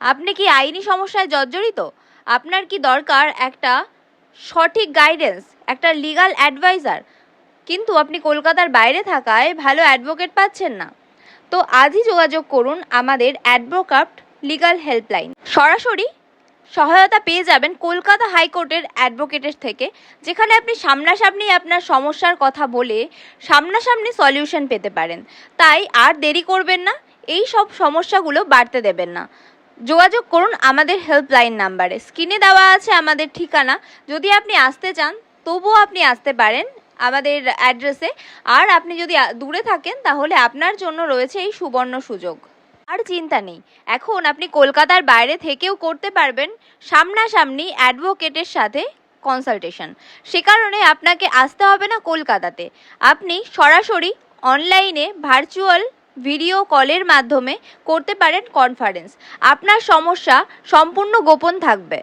আপনি কি আইনি সমস্যায় জর্জরিত? আপনার কি দরকার একটা সঠিক গাইডেন্স একটা লিগাল অ্যাডভাইজার কিন্তু আপনি কলকাতার বাইরে থাকায় ভালো অ্যাডভোকেট পাচ্ছেন না। তো আজই যোগাযোগ করুন আমাদের অ্যাডভোকাট লিগ্যাল হেল্পলাইন সরাসরি সহায়তা পেয়ে যাবেন কলকাতা হাইকোর্টের অ্যাডভোকেটের থেকে, যেখানে আপনি সামনাসামনি আপনার সমস্যার কথা বলে সামনাসামনি সলিউশন পেতে পারেন। তাই আর দেরি করবেন না, এই সব সমস্যাগুলো বাড়তে দেবেন না। যোগাযোগ করুন আমাদের হেল্পলাইন নাম্বারে স্ক্রিনে দেওয়া আছে আমাদের ঠিকানা। যদি আপনি আসতে চান, তবুও আপনি আসতে পারেন আমাদের অ্যাড্রেসে আর আপনি যদি দূরে থাকেন, তাহলে আপনার জন্য রয়েছে এই সুবর্ণ সুযোগ। আর চিন্তা নেই, এখন আপনি কলকাতার বাইরে থেকেও করতে পারবেন সামনাসামনি অ্যাডভোকেটের সাথে কনসালটেশন সে কারণে আপনাকে আসতে হবে না কলকাতাতে। আপনি সরাসরি অনলাইনে ভার্চুয়াল ভিডিও কলের মাধ্যমে করতে পারেন কনফারেন্স আপনার সমস্যা সম্পূর্ণ গোপন থাকবে।